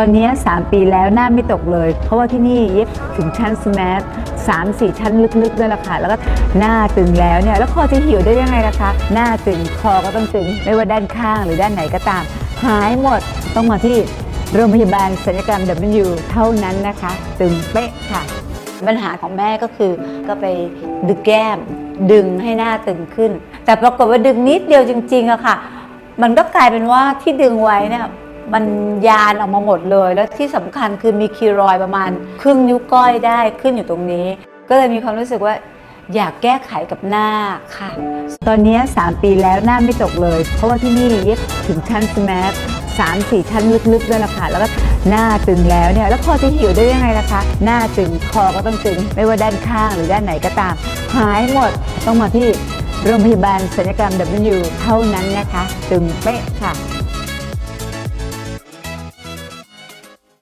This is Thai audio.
ตอนนี้ 3 ปีแล้วหน้าไม่ตกเลย เพราะว่าที่นี่เย็บถึงชั้นสแมทสามสี่ชั้นลึกๆด้วยล่ะค่ะ แล้วก็หน้าตึงแล้วเนี่ย แล้วคอจะหิวได้ยังไงล่ะคะ หน้าตึงคอก็ต้องตึง ไม่ว่าด้านข้างหรือด้านไหนก็ตาม หายหมดต้องมาที่โรงพยาบาลศัลยกรรม W เท่านั้นนะคะ ตึงเป๊ะค่ะ ปัญหาของแม่ก็คือก็ไปดึงแก้ม ดึงให้หน้าตึงขึ้น แต่ปรากฏว่าดึงนิดเดียวจริงๆอะค่ะ มันก็กลายเป็นว่าที่ดึงไว้เนี่ย มันยานออกมาหมดเลย แล้วที่สำคัญคือมีคีรอยประมาณ ครึ่งนิ้วก้อยได้ขึ้นอยู่ตรงนี้ ก็เลยมีความรู้สึกว่าอยากแก้ไขกับหน้าค่ะ ตอนนี้ 3 ปีแล้วหน้าไม่ตกเลย เพราะว่าที่นี่เย็บถึงชั้นสแมทสามสี่ชั้นลึกๆด้วยล่ะค่ะ แล้วก็หน้าตึงแล้วเนี่ย แล้วคอจะหิวได้ยังไงล่ะคะ หน้าตึง คอก็ต้องตึง ไม่ว่าด้านข้างหรือด้านไหนก็ตาม หายหมด ต้องมาที่โรงพยาบาลศัลยกรรม W เท่านั้นนะคะ ตึงเป๊ะค่ะ